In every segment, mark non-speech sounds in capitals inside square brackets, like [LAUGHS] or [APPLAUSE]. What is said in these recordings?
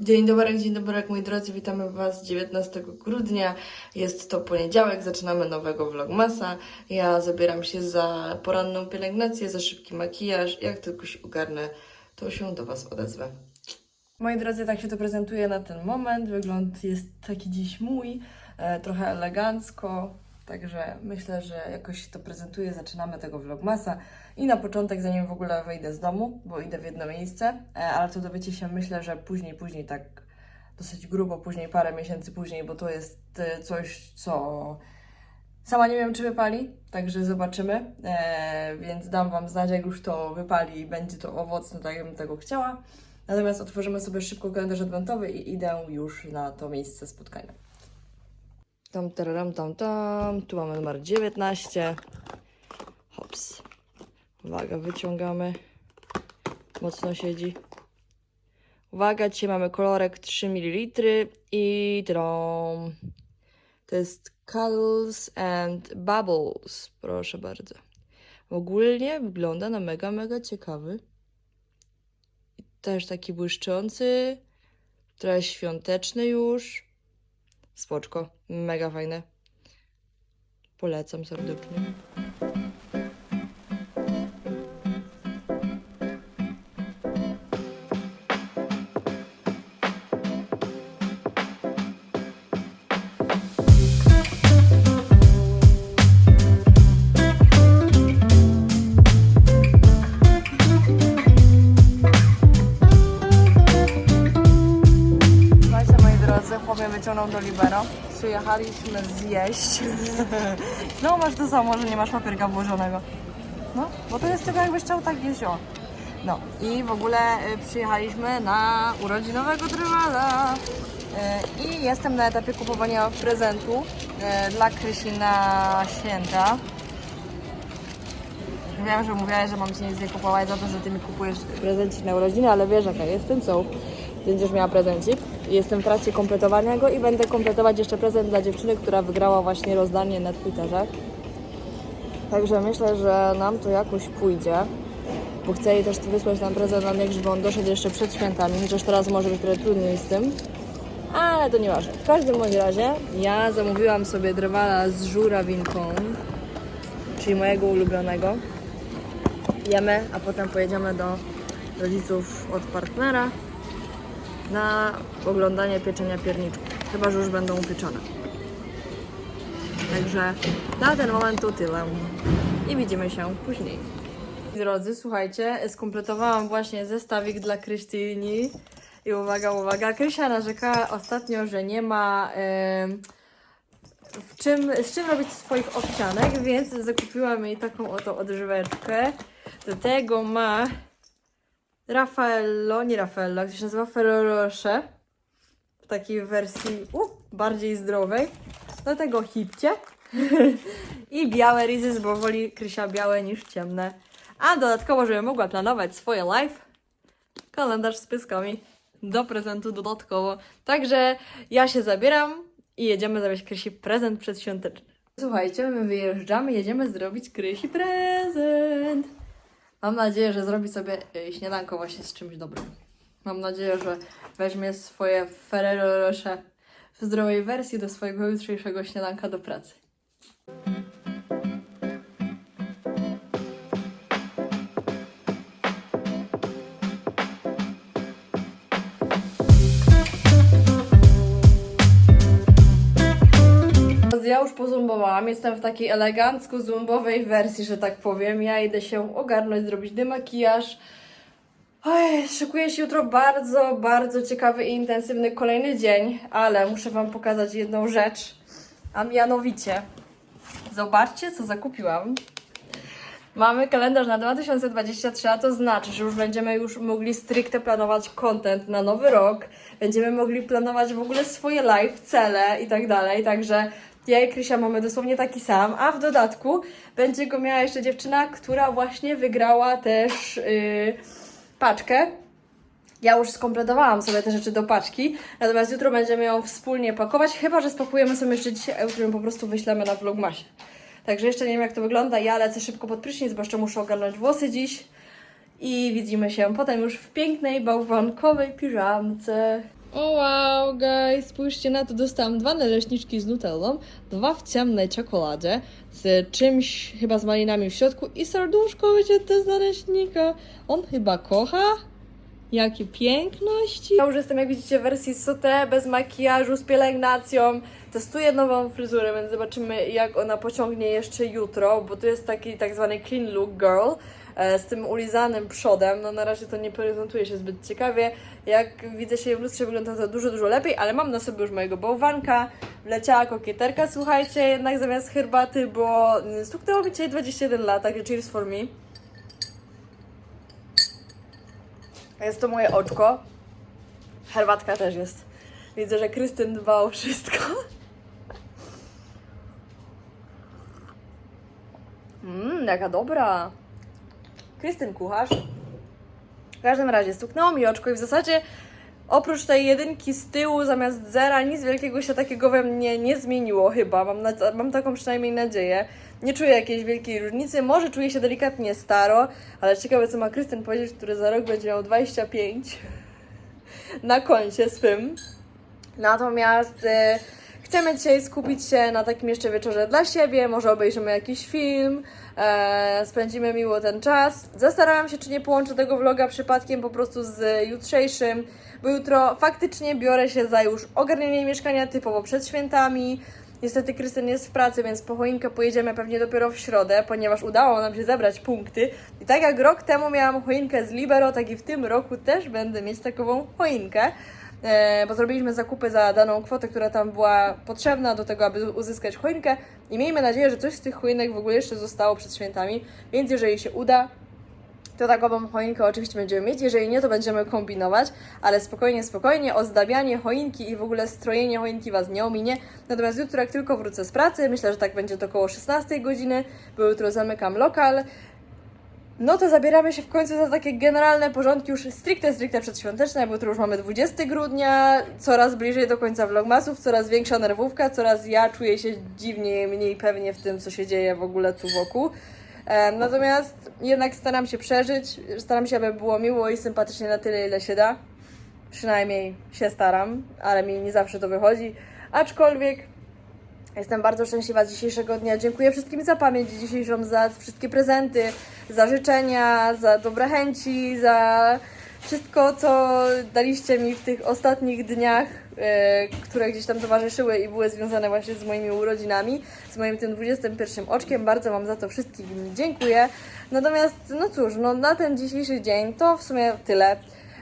Dzień dobry, dzień dobry, moi drodzy, witamy Was 19 grudnia. Jest to poniedziałek, zaczynamy nowego vlogmasa. Ja zabieram się za poranną pielęgnację, za szybki makijaż. Jak tylko się ogarnę, to się do Was odezwę. Moi drodzy, tak się to prezentuje na ten moment. Wygląd jest taki dziś mój, e, trochę elegancko. Także myślę, że jakoś to prezentuje. Zaczynamy tego vlogmasa. I na początek, zanim w ogóle wyjdę z domu, bo idę w jedno miejsce, e, ale to dowiecie się, myślę, że później, później tak dosyć grubo, później parę miesięcy później, bo to jest e, coś, co sama nie wiem, czy wypali, także zobaczymy, e, więc dam Wam znać, jak już to wypali i będzie to owocne, tak jakbym tego chciała. Natomiast otworzymy sobie szybko kalendarz adwentowy i idę już na to miejsce spotkania. Tam, tararam, tam, tam. Tu mamy numer 19. Hops. Uwaga, wyciągamy. Mocno siedzi. Uwaga, dzisiaj mamy kolorek 3 ml i trom. To jest Cuddles and Bubbles. Proszę bardzo. Ogólnie wygląda na mega, mega ciekawy. Też taki błyszczący. Trochę świąteczny już. Spoczko. Mega fajne. Polecam serdecznie. Przyjechaliśmy zjeść. Znowu [LAUGHS] masz to samo, że nie masz papierka włożonego. No, bo to jest tylko jakbyś chciał tak jeść. No i w ogóle y, przyjechaliśmy na urodzinowego drwala. Y, I jestem na etapie kupowania prezentu y, dla Krysi na święta. Wiem, że mówiłaś, że mam ci nic nie kupować za to, że ty mi kupujesz prezencik na urodziny, ale wiesz jaka jestem, co? Będziesz miała prezencik. Jestem w trakcie kompletowania go i będę kompletować jeszcze prezent dla dziewczyny, która wygrała właśnie rozdanie na Twitterze. Także myślę, że nam to jakoś pójdzie, bo chcę jej też wysłać nam prezent na niech, żeby on doszedł jeszcze przed świętami, chociaż teraz może być trochę trudniej z tym. Ale to nieważne. W każdym bądź razie ja zamówiłam sobie drwala z żurawinką, czyli mojego ulubionego. Jemy, a potem pojedziemy do rodziców od partnera na oglądanie pieczenia pierniczków. Chyba, że już będą upieczone. Także na ten moment to tyle. I widzimy się później. Drodzy, słuchajcie, skompletowałam właśnie zestawik dla Krystyni. I uwaga, uwaga, Krysia narzeka ostatnio, że nie ma em, w czym, z czym robić swoich owsianek, więc zakupiłam jej taką oto odżyweczkę. Do tego ma Raffaello, nie Raffaello, jak się nazywa, Ferrero Rocher. W takiej wersji u, bardziej zdrowej. Do tego hipcie. [LAUGHS] I białe rizys, bo woli Krysia białe niż ciemne. A dodatkowo, żeby mogła planować swoje live, kalendarz z pieskami do prezentu dodatkowo. Także ja się zabieram i jedziemy zrobić Krysi prezent przedświąteczny. Słuchajcie, my wyjeżdżamy, jedziemy zrobić Krysi prezent. Mam nadzieję, że zrobi sobie y, śniadanko właśnie z czymś dobrym. Mam nadzieję, że weźmie swoje Ferrero Rocher w zdrowej wersji do swojego jutrzejszego śniadanka do pracy. Już pozumbowałam, jestem w takiej elegancko zumbowej wersji, że tak powiem. Ja idę się ogarnąć, zrobić demakijaż. Oj, się jutro bardzo, bardzo ciekawy i intensywny kolejny dzień, ale muszę Wam pokazać jedną rzecz, a mianowicie zobaczcie, co zakupiłam. Mamy kalendarz na 2023, a to znaczy, że już będziemy już mogli stricte planować content na nowy rok. Będziemy mogli planować w ogóle swoje live, cele i tak dalej. Także ja i Krysia mamy dosłownie taki sam, a w dodatku będzie go miała jeszcze dziewczyna, która właśnie wygrała też yy, paczkę. Ja już skompletowałam sobie te rzeczy do paczki, natomiast jutro będziemy ją wspólnie pakować, chyba że spakujemy sobie jeszcze dzisiaj, a jutro ją po prostu wyślemy na vlogmasie. Także jeszcze nie wiem jak to wygląda, ja lecę szybko pod prysznic, bo jeszcze muszę ogarnąć włosy dziś i widzimy się potem już w pięknej bałwankowej piżamce. O wow, guys, spójrzcie na to, dostałam dwa naleśniczki z nutellą, dwa w ciemnej czekoladzie, z czymś chyba z malinami w środku i serduszko, wiecie, to z naleśnika. On chyba kocha. Jakie piękności. Ja już jestem, jak widzicie, w wersji sauté, bez makijażu, z pielęgnacją. Testuję nową fryzurę, więc zobaczymy, jak ona pociągnie jeszcze jutro, bo to jest taki tak zwany clean look girl e, z tym ulizanym przodem. No na razie to nie prezentuje się zbyt ciekawie. Jak widzę się w lustrze, wygląda to dużo, dużo lepiej, ale mam na sobie już mojego bałwanka. Wleciała kokieterka, słuchajcie, jednak zamiast herbaty, bo stuknęło mi dzisiaj 21 lat, także cheers for me. Jest to moje oczko. Herbatka też jest. Widzę, że Krystyn dba o wszystko. Mmm, jaka dobra. Krystyn kucharz. W każdym razie stuknęło mi oczko i w zasadzie oprócz tej jedynki z tyłu zamiast zera nic wielkiego się takiego we mnie nie zmieniło chyba. Mam, mam taką przynajmniej nadzieję. Nie czuję jakiejś wielkiej różnicy. Może czuję się delikatnie staro, ale ciekawe co ma Krystyn powiedzieć, który za rok będzie miał 25 na koncie swym. Natomiast e, chcemy dzisiaj skupić się na takim jeszcze wieczorze dla siebie, może obejrzymy jakiś film, e, spędzimy miło ten czas. Zastanawiam się, czy nie połączę tego vloga przypadkiem po prostu z jutrzejszym, bo jutro faktycznie biorę się za już ogarnianie mieszkania typowo przed świętami. Niestety Krystyn jest w pracy, więc po choinkę pojedziemy pewnie dopiero w środę, ponieważ udało nam się zebrać punkty. I tak jak rok temu miałam choinkę z Libero, tak i w tym roku też będę mieć takową choinkę e, bo zrobiliśmy zakupy za daną kwotę, która tam była potrzebna do tego, aby uzyskać choinkę i miejmy nadzieję, że coś z tych choinek w ogóle jeszcze zostało przed świętami, więc jeżeli się uda, to takową choinkę oczywiście będziemy mieć, jeżeli nie, to będziemy kombinować, ale spokojnie, spokojnie, ozdabianie choinki i w ogóle strojenie choinki Was nie ominie. Natomiast jutro, jak tylko wrócę z pracy, myślę, że tak będzie do około 16 godziny, bo jutro zamykam lokal, no to zabieramy się w końcu za takie generalne porządki już stricte, stricte przedświąteczne, bo jutro już mamy 20 grudnia, coraz bliżej do końca vlogmasów, coraz większa nerwówka, coraz ja czuję się dziwnie, mniej pewnie w tym, co się dzieje w ogóle tu wokół. E, Natomiast jednak staram się przeżyć, staram się, aby było miło i sympatycznie na tyle, ile się da. Przynajmniej się staram, ale mi nie zawsze to wychodzi. Aczkolwiek Jestem bardzo szczęśliwa z dzisiejszego dnia. Dziękuję wszystkim za pamięć dzisiejszą, za wszystkie prezenty, za życzenia, za dobre chęci, za wszystko, co daliście mi w tych ostatnich dniach, e, które gdzieś tam towarzyszyły i były związane właśnie z moimi urodzinami, z moim tym 21 oczkiem. Bardzo Wam za to wszystkim dziękuję. Natomiast, no cóż, no na ten dzisiejszy dzień to w sumie tyle.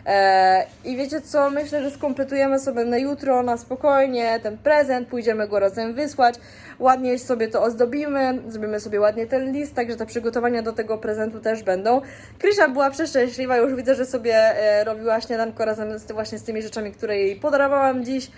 E, I wiecie co, myślę, że skompletujemy sobie na jutro, na spokojnie ten prezent, pójdziemy go razem wysłać, ładnie sobie to ozdobimy, zrobimy sobie ładnie ten list, także te przygotowania do tego prezentu też będą. Krysia była przeszczęśliwa, już widzę, że sobie e, robiła śniadanko razem z, właśnie z tymi rzeczami, które jej podarowałam dziś.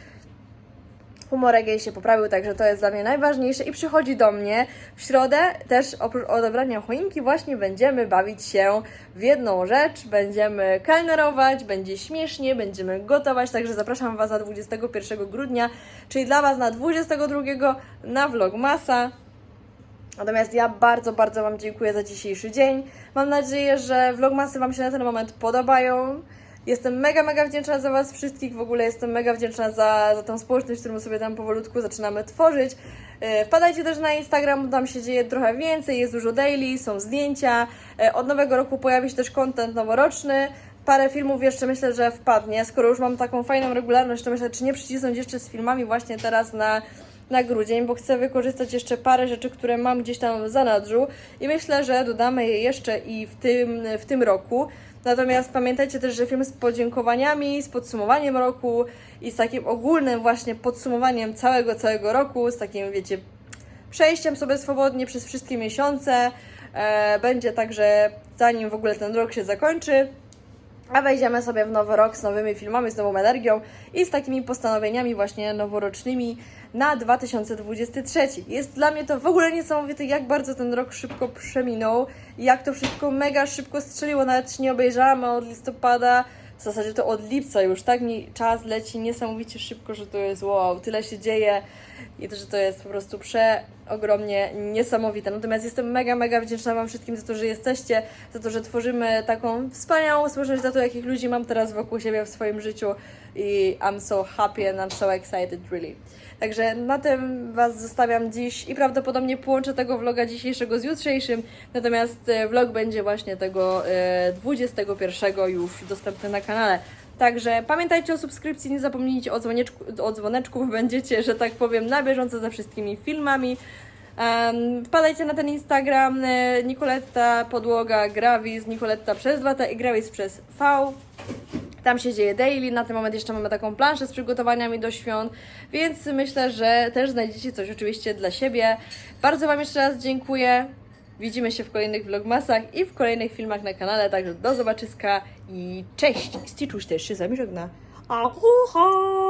Humorek jej się poprawił, także to jest dla mnie najważniejsze i przychodzi do mnie w środę też oprócz odebrania choinki właśnie będziemy bawić się w jedną rzecz, będziemy kelnerować, będzie śmiesznie, będziemy gotować, także zapraszam Was na 21 grudnia, czyli dla Was na 22 na Vlogmasa. Natomiast ja bardzo, bardzo Wam dziękuję za dzisiejszy dzień. Mam nadzieję, że vlogmasy Wam się na ten moment podobają. Jestem mega, mega wdzięczna za Was wszystkich. W ogóle jestem mega wdzięczna za, za tą społeczność, którą sobie tam powolutku zaczynamy tworzyć. E, Wpadajcie też na Instagram, tam się dzieje trochę więcej, jest dużo daily, są zdjęcia. E, Od nowego roku pojawi się też content noworoczny. Parę filmów jeszcze myślę, że wpadnie. Skoro już mam taką fajną regularność, to myślę, czy nie przycisnąć jeszcze z filmami właśnie teraz na, na grudzień, bo chcę wykorzystać jeszcze parę rzeczy, które mam gdzieś tam w zanadrzu i myślę, że dodamy je jeszcze i w tym, w tym roku. Natomiast pamiętajcie też, że film z podziękowaniami, z podsumowaniem roku i z takim ogólnym właśnie podsumowaniem całego, całego roku, z takim, wiecie, przejściem sobie swobodnie przez wszystkie miesiące. E, będzie także, zanim w ogóle ten rok się zakończy, a wejdziemy sobie w nowy rok z nowymi filmami, z nową energią i z takimi postanowieniami właśnie noworocznymi na 2023. Jest dla mnie to w ogóle niesamowite, jak bardzo ten rok szybko przeminął jak to wszystko mega szybko strzeliło. Nawet się nie obejrzałam od listopada, w zasadzie to od lipca już, tak mi czas leci niesamowicie szybko, że to jest wow, tyle się dzieje, i to, że to jest po prostu przeogromnie niesamowite. Natomiast jestem mega, mega wdzięczna Wam wszystkim za to, że jesteście, za to, że tworzymy taką wspaniałą społeczność, za to, jakich ludzi mam teraz wokół siebie w swoim życiu i I'm so happy and I'm so excited, really. Także na tym Was zostawiam dziś i prawdopodobnie połączę tego vloga dzisiejszego z jutrzejszym, natomiast e, vlog będzie właśnie tego e, 21 już dostępny na kanale. Także pamiętajcie o subskrypcji, nie zapomnijcie o dzwoneczku, o dzwoneczku, będziecie, że tak powiem, na bieżąco ze wszystkimi filmami. Um, wpadajcie na ten Instagram e, Nicoletta Podłoga Gravis, Nicoletta przez 2T i Gravis przez V. Tam się dzieje daily, na ten moment jeszcze mamy taką planszę z przygotowaniami do świąt, więc myślę, że też znajdziecie coś oczywiście dla siebie. Bardzo Wam jeszcze raz dziękuję. Widzimy się w kolejnych vlogmasach i w kolejnych filmach na kanale, także do zobaczyska i cześć! Stitchuś też się z Wami żegna. Ahuha!